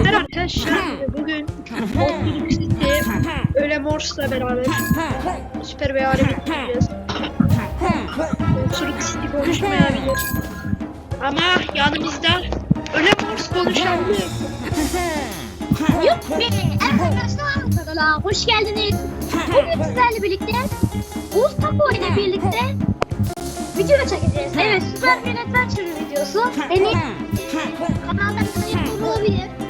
Merhaba arkadaşlar bugün Outlook City öyle Morse'la beraber süper bir hale getireceğiz. Outlook City konuşmayabilir. Ama yanımızda öyle Morse konuşabilir. Yok be! Arkadaşlar kanala hoş geldiniz. Bugün sizlerle birlikte Buz Tapo ile birlikte video çekeceğiz. Evet, süper bir adventure videosu. Beni kanalda. Hadi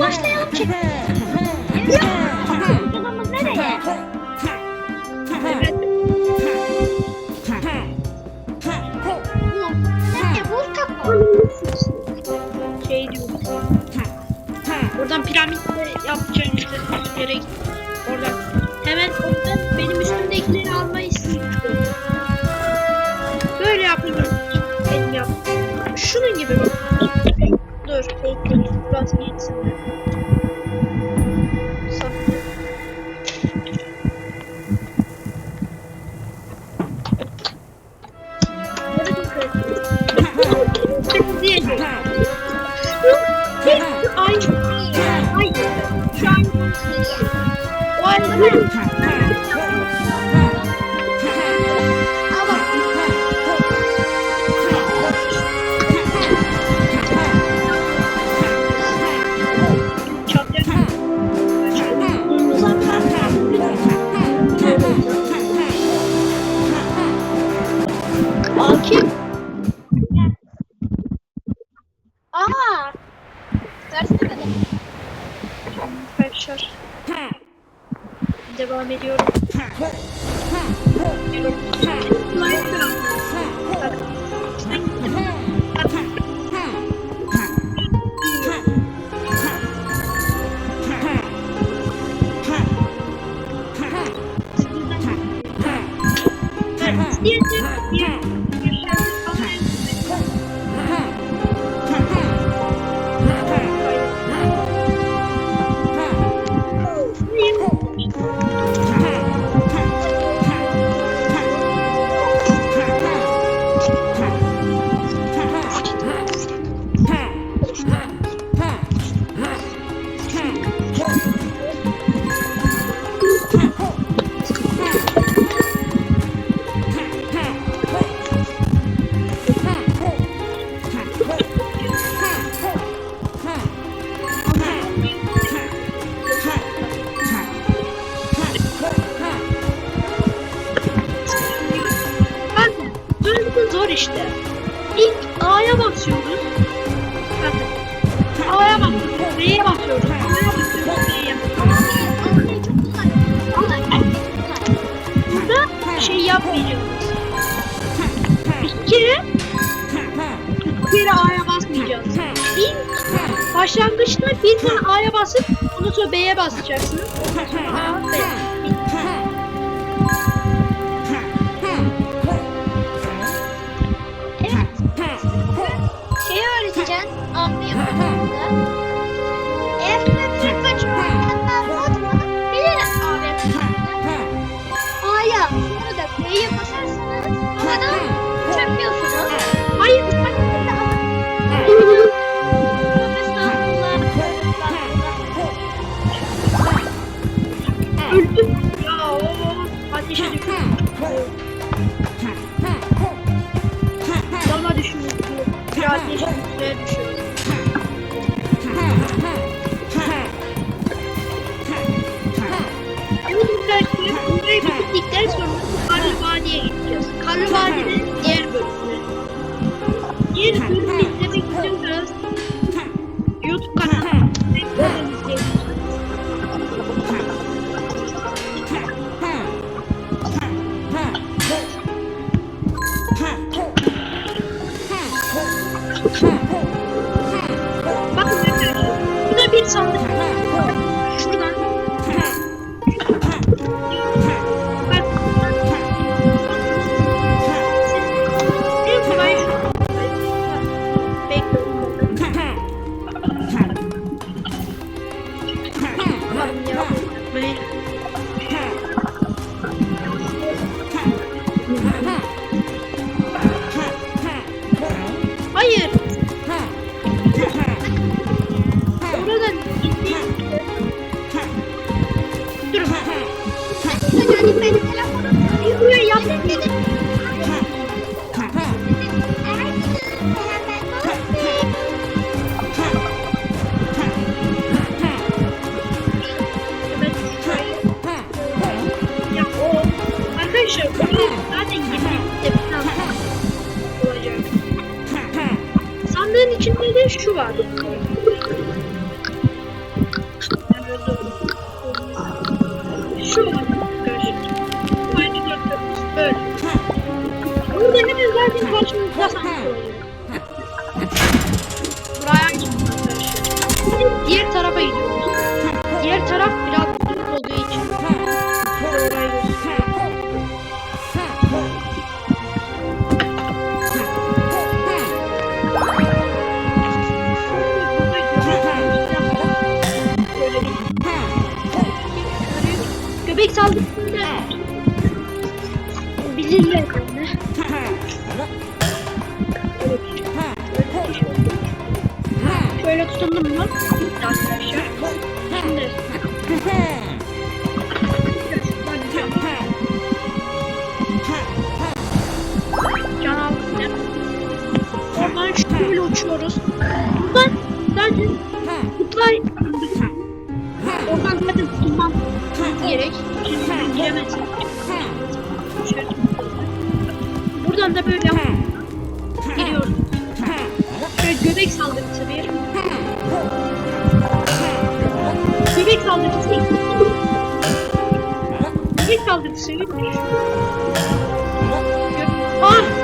başlayalım. Evet, yolumuz nereye? Nereye? Buz Tapo. Şey diyorum. Buradan piramitle yapacağımız yere gittik. Oradan hemen oradan benim üstümdekileri almayı istiyorum. Böyle yapıyorum. Benim yaptım. Şunun gibi bak. Dur. Dur. Burası geçsin. วันนี้เอโอเค şey yapmayacağız. Bir kere bir kere A'ya basmayacağız. İlk başlangıçta bir tane A'ya basıp ondan sonra B'ye basacaksınız. A, B. Şeyi öğreteceğim. Abi yapımında. Sonra da B'ye basarsanız Hayır. Oradan Dur. Yani beni telefonum arıyor yaptım dedim. Hemen zaten Bitti arkadaşlar. Şimdi uçuyoruz. Buradan zaten kutlar Oradan zaten tutulmam gerek. Şimdi giremezsin. Buradan da böyle giriyoruz. Şöyle göbek saldırısı bir. Göbek saldırısı iki. Göbek saldırısı üç. Gö- Ah!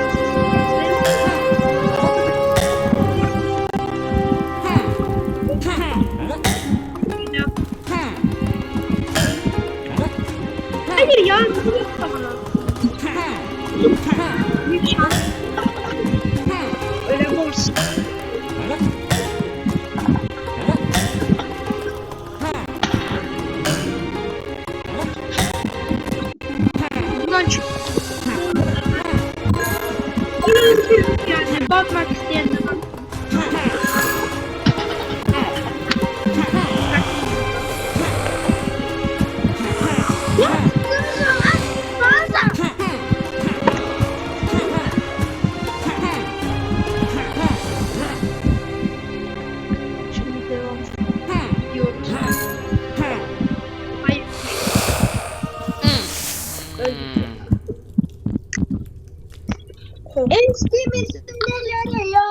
Eskimiş neler ya.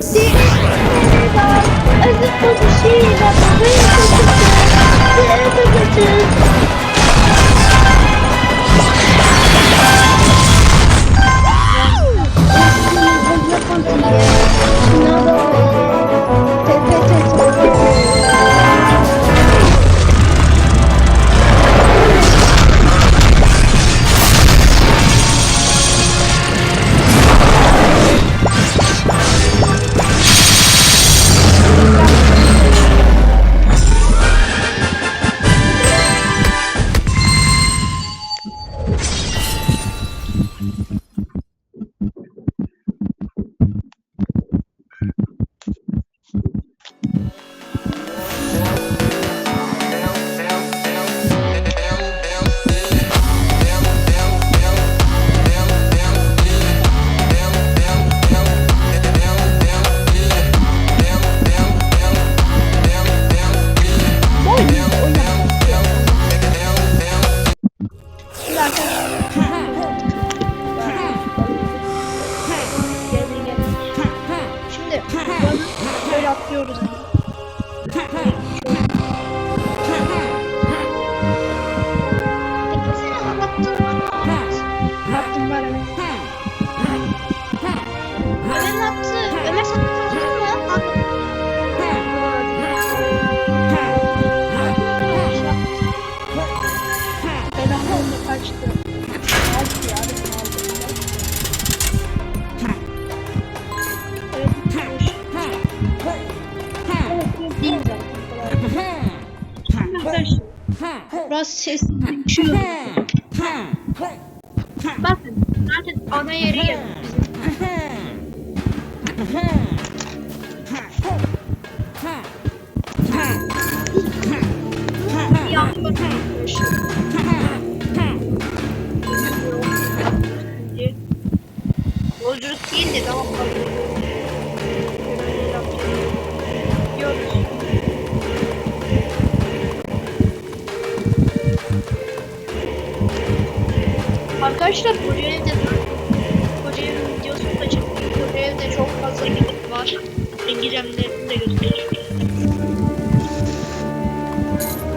Sinirler. Özür konuşuyla. Şimdi böyle Sesli uçuyor. Bakın zaten ana yeri. Yapmak Arkadaşlar buraya